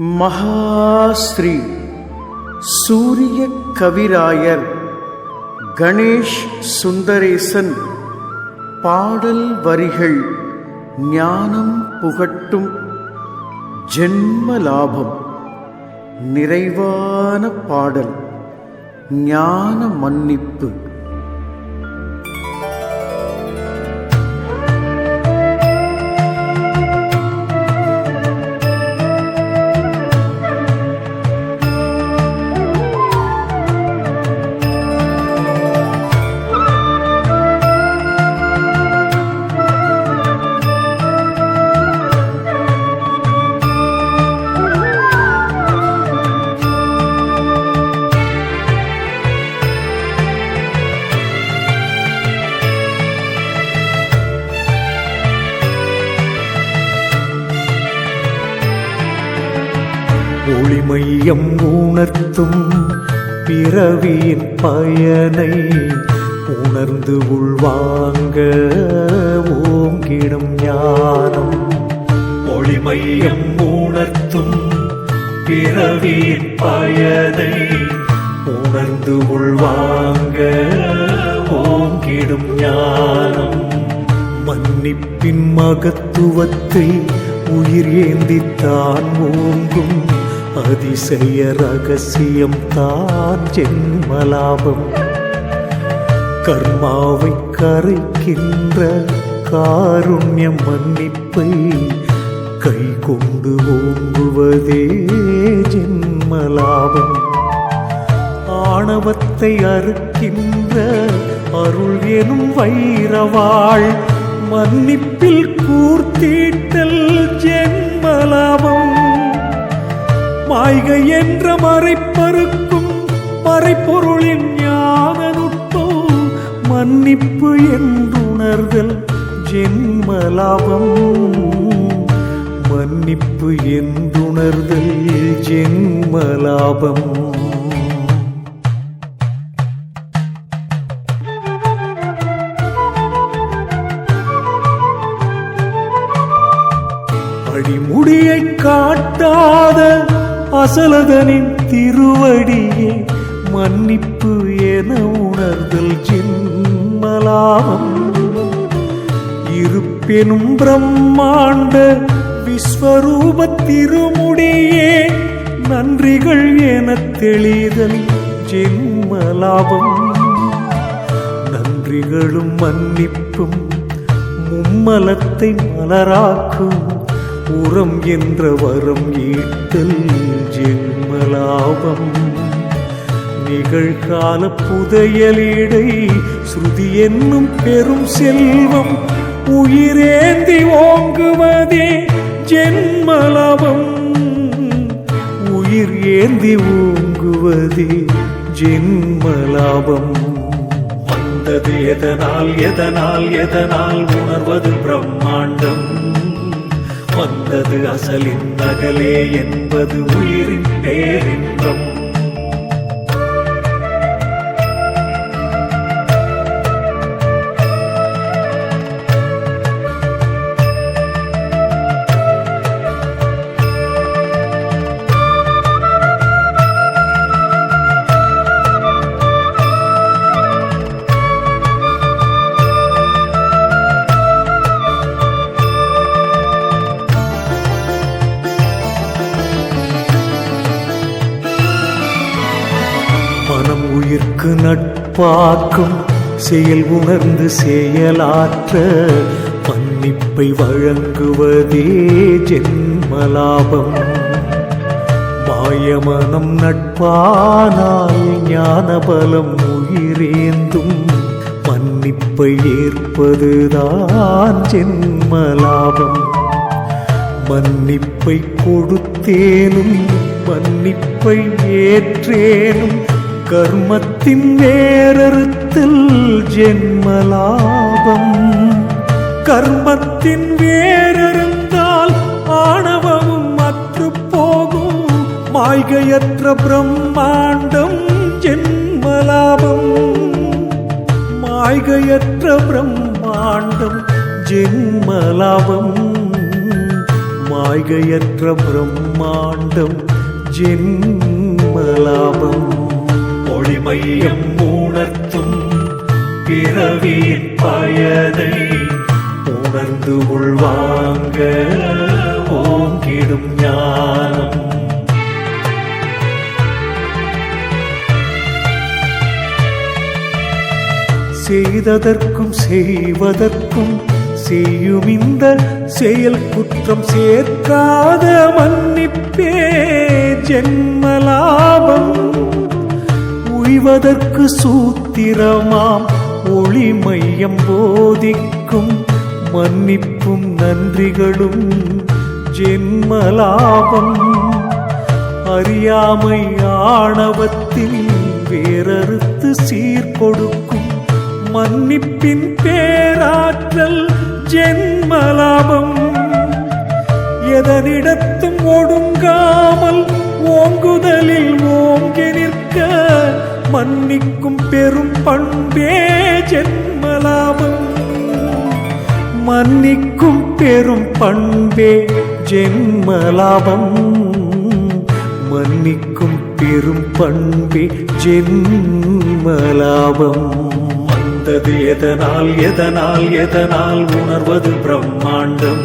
மகாஸ்ரீ சூரிய கவிராயர் கணேஷ் சுந்தரேசன் பாடல் வரிகள் ஞானம் புகட்டும் ஜென்ம லாபம் நிறைவான பாடல் ஞான மன்னிப்பு. உணர்த்தும் பிறவியின் பயனை உணர்ந்து உள்வாங்க ஓங்கிடும் ஞானம். ஒளிமையம் உணர்த்தும் பிறவியின் பயனை உணர்ந்து உள்வாங்க ஓங்கிடும் ஞானம். மன்னிப்பின் மகத்துவத்தை உயிர் ஏந்தித்தான் ஓங்கும் அதிசய ரகசியம் தான் ஜென்மலாபம். கர்மாவை கரைக்கின்ற காருண்ய மன்னிப்பை கை கொண்டு ஓங்குவதே ஜென்மலாபம். ஆணவத்தை அறுக்கின்ற அருள் எனும் வைரவாள் மன்னிப்பில் கூர்த்தீட்டல் ஜென்மலாபம். மாய்கை என்ற மறைப்பருக்கும் மறைப்பொருளின் ஞான நுட்பம் மன்னிப்பு என்றுணர்தல் ஜென்மலாபம். மன்னிப்பு என்றுணர்தல் ஜென்மலாபம். அடிமுடியை காட்டாத அசலதனின் திருவடியே மன்னிப்பு என உணர்தல் ஜென்மலாபம். இருப்பெனும் பிரம்மாண்ட விஸ்வரூப திருமுடியே நன்றிகள் என தெளிதல் ஜென்மலாபம். நன்றிகளும் மன்னிப்பும் மும்மலத்தை மலராக்கும் உரம் என்ற வரம் ஈட்டல் ஜென்மலாபம். நிகழ்கால புதையலீடை ஸ்ருதி என்னும் பெரும் செல்வம். உயிரேந்தி ஓங்குவதே ஜென்மலாபம். உயிர் ஏந்தி ஓங்குவதே ஜென்மலாபம். வந்தது எதனால் எதனால் எதனால் உணர்வது பிரம்மாண்டம். வந்தது அசலின் நகலே என்பது உயிரின் பேரின்பம். உயிர்க்கு நட்பாக்கும் செயல் உணர்ந்து செயலாற்ற மன்னிப்பை வழங்குவதே ஜென்மலாபம். மாயமனம் நட்பானால் ஞானபலம் உயிரேந்தும் மன்னிப்பை ஏற்பதுதான் ஜென்மலாபம். மன்னிப்பை கொடுத்தேனும் மன்னிப்பை ஏற்றேனும் கர்மத்தின் வேறறுத்தல் ஜென்மலாபம். கர்மத்தின் வேறறுந்தால் ஆணவமும் அற்று போகும். மாய்கையற்ற பிரம்மாண்டம் ஜென்மலாபம். மாய்கையற்ற பிரம்மாண்டம் ஜென்மலாபம். மாய்கையற்ற பிரம்மாண்டம் ஜென்மலாபம் உணர்த்தும் பிறவி பயதை உணர்ந்து உள்வாங்க ஓங்கிடும் ஞானம். செய்ததற்கும் செய்வதற்கும் செய்யும் இந்த செயல் குற்றம் சேர்க்காத மன்னிப்பே ஜென்மலாபம். உய்வதற்கு சூத்திரமாம். ஒளி மையம் போதிக்கும் மன்னிப்பும் நன்றிகளும் ஜென்மலாபம். அறியாமை ஆணவத்தில் வேறறுத்து சீர்கொடுக்கும் மன்னிப்பின் பேராற்றல் ஜென்மலாபம். எதனிடத்தும் ஒடுங்காமல் ஓங்குதலில் ஓங்கி நிற்க மன்னிக்கும் பெரும் பண்பே ஜென்மலாபம். மன்னிக்கும் பெரும் பண்பே ஜென்மலாபம். மன்னிக்கும் பெரும் பண்பே ஜென்மலாபம். வந்தது எதனால் எதனால் எதனால் உணர்வது பிரம்மாண்டம்.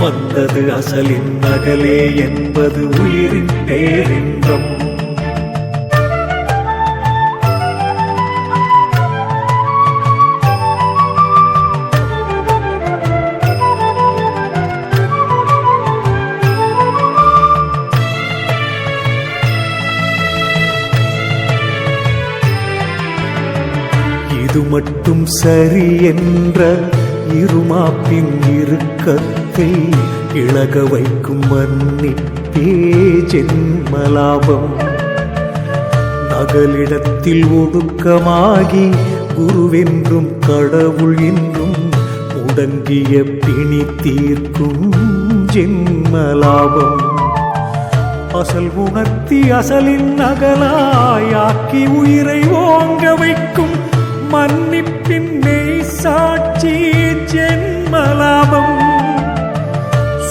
வந்தது அசலின் நகலே என்பது உயிரின் பேரின்பம். இது மட்டும் சரி என்ற இருமாப்பின் இறுக்கத்தை இழக வைக்கும் மன்னிப்பே ஜென்மலாபம். நகலிடத்தில் ஒடுக்கமாகி குருவென்றும் கடவுள் என்றும் முடங்கிய பிணி தீர்க்கும் ஜென்மலாபம். அசல் உணர்த்தி அசலின் நகலாயாக்கி உயிரை ஓங்க வைக்கும் மன்னிப்பின் மெய் சாட்சி ஜென்மலாபம்.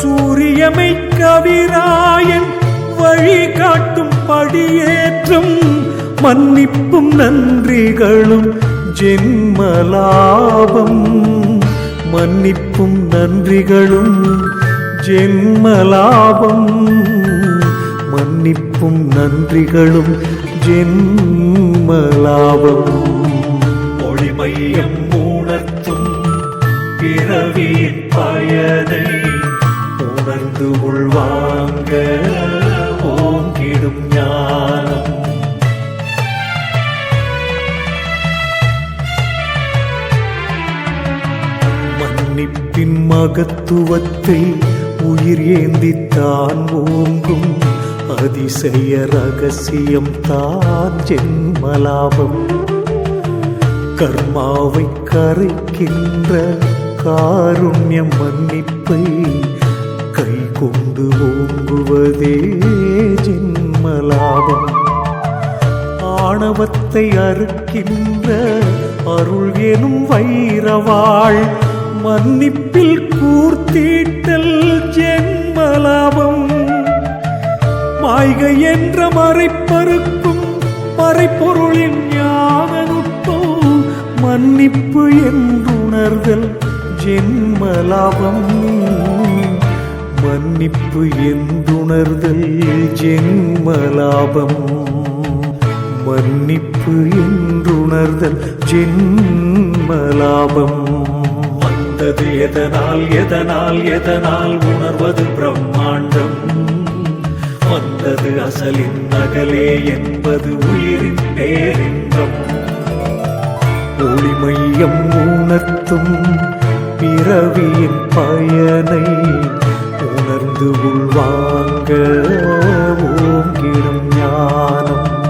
சூரியமை கவிராயன் வழி காட்டும் படியேற்றம் மன்னிப்பும் நன்றிகளும் ஜென்மலாபம். மன்னிப்பும் நன்றிகளும் ஜென்மலாபம். மன்னிப்பும் நன்றிகளும் ஜென்மலாபம். வையம் உணர்த்தும் பிறவி பயதை உணர்ந்து உள்வாங்க ஓங்கிடும் ஞானம். மன்னிப்பின் மகத்துவத்தை உயிர் ஏந்தித்தான் ஓங்கும் அதிசய ரகசியம் தான் ஜென்மலாபம். கர்மாவை கரைக்கின்ற காருண்ய மன்னிப்பை கை கொண்டு ஓங்குவதே ஜென்மலாபம். ஆணவத்தை அறுக்கின்ற அருள் எனும் வைரவாள் மன்னிப்பில் கூர்த்தீட்டல் ஜென்மலாபம். மாய்கை என்ற மறைப்பருக்கும் மறைப்பொருளின் மன்னிப்பு என்றுணர்தல் ஜென்மலாபம் மன்னிப்பு என்றுணர்தல் ஜென்மலாபம். மன்னிப்பு என்றுணர்தல் ஜென்மலாபம். வந்தது எதனால் எதனால் எதனால் உணர்வது பிரம்மாண்டம். வந்தது அசலின் நகலே என்பது உயிரின் பேரின்பம். ஒளிமையம் உணர்த்தும் பிறவியின் பயனை உணர்ந்து உள்வாங்க ஓங்கிடும் ஞானம்.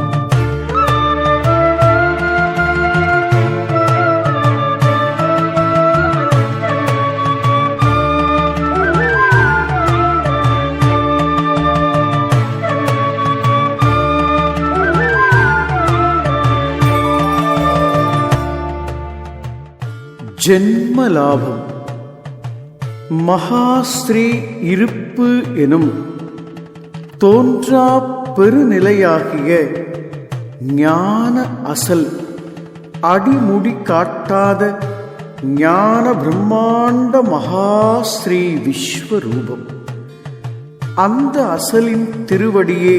ஜென்ம லாபம் மகாஸ்ரீ இருப்பு எனும் தோன்றா பெருநிலையாகிய ஞான அசல் அடிமுடி காட்டாத ஞான பிரம்மாண்ட மகாஸ்ரீ விஸ்வரூபம். அந்த அசலின் திருவடியே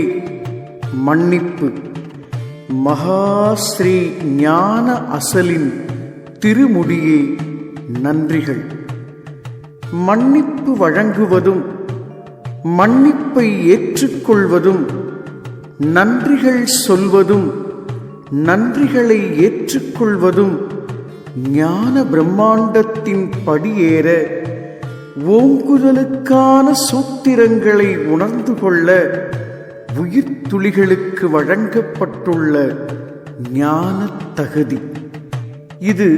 மன்னிப்பு. மகாஸ்ரீ ஞான அசலின் திருமுடியே நன்றிகள். மன்னிப்பு வழங்குவதும் மன்னிப்பை ஏற்றுக்கொள்வதும் நன்றிகள் சொல்வதும் நன்றிகளை ஏற்றுக்கொள்வதும் ஞான பிரம்மாண்டத்தின் படியேற ஓங்குதலுக்கான சூத்திரங்களை உணர்ந்து கொள்ள உயிர்த்துளிகளுக்கு வழங்கப்பட்டுள்ள ஞான தகுதி இது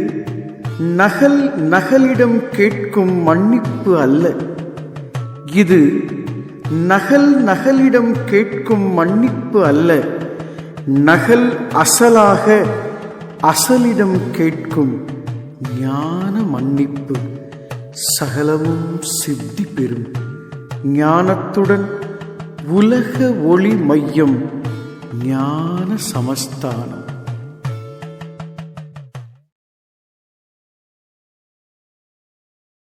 நகல் நகலிடம் கேட்கும் மன்னிப்பு அல்ல. இது நகல் நகலிடம் கேட்கும் மன்னிப்பு அல்ல. நகல் அசலாக அசலிடம் கேட்கும் ஞான மன்னிப்பு. சகலமும் சித்தி பெறும். ஞானத்துடன் உலக ஒளி மையம் ஞான சமஸ்தானம்.